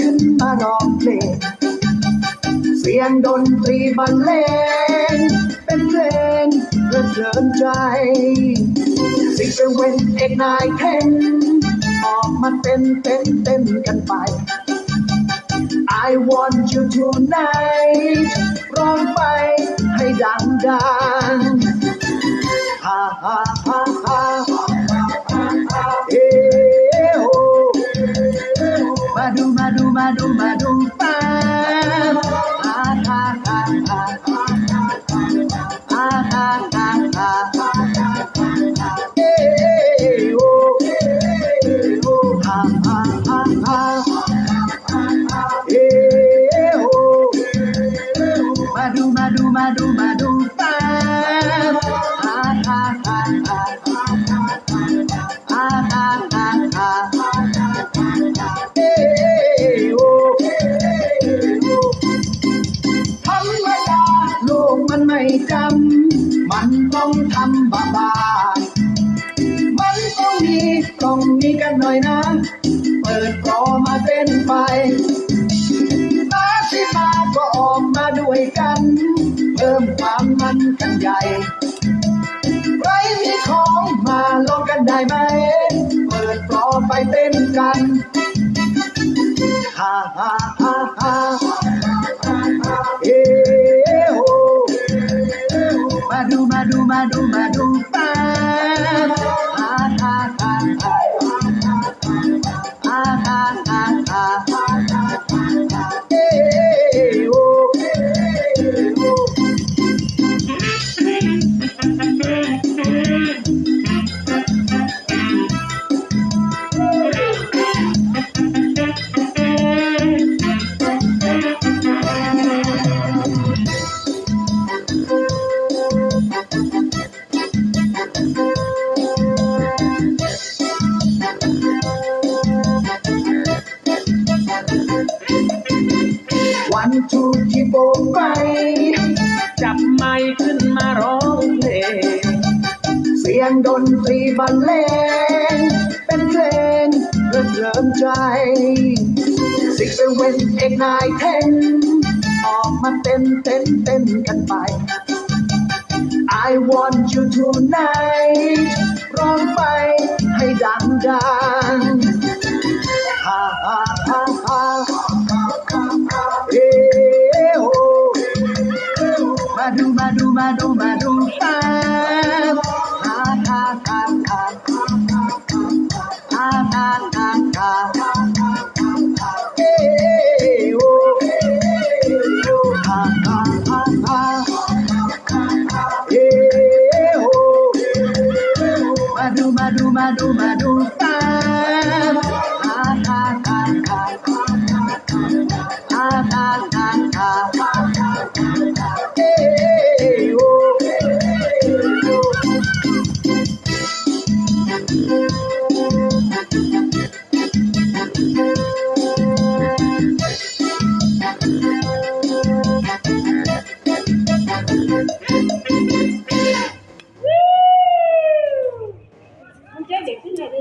ขึ้นมาร้องเพลง เสียงดนตรีบรรเลง เป็นเพลงเพลิดเพลินใจสิเซเว่นเอกนายเทนออกมาเต้นเต้นเต้นกันไป I want you tonight ร้องไปให้ดังดังฮ่าฮ่าฮ่า จำ มันต้องทำบาบามันต้องมีต้องมีกันหน่อยนะ เปิดรอมาเต้นไปมาสิมาก็ออกมาด้วยกัน เพิ่มความมันกันใหญ่ใครมีของมาลองกันได้ไหม เปิดรอไปเต้นกันฮ่าฮ่าฮ่าฮ่า มาดูมาดูมาดูมาดูป้าฮ่าฮ่าฮ่าฮ่าฮ่า วันทูที่โบกไป จับไมค์ขึ้นมาร้องเพลง เสียงดนตรีบรรเลง เป็นเพลงเพลิดเพลินใจสิกเซเว่นเอกนายเทนออกมาเต้นเต้นเต้นกันไป I want you tonight ร้องไปให้ดังดัง ma do ma do sa ta ta ta ta ta ta ta ta hey oh. hey oh ha ha ha ha hey oh ma do ma do ma do ma do sa ta ta ta ta ta ta ta ta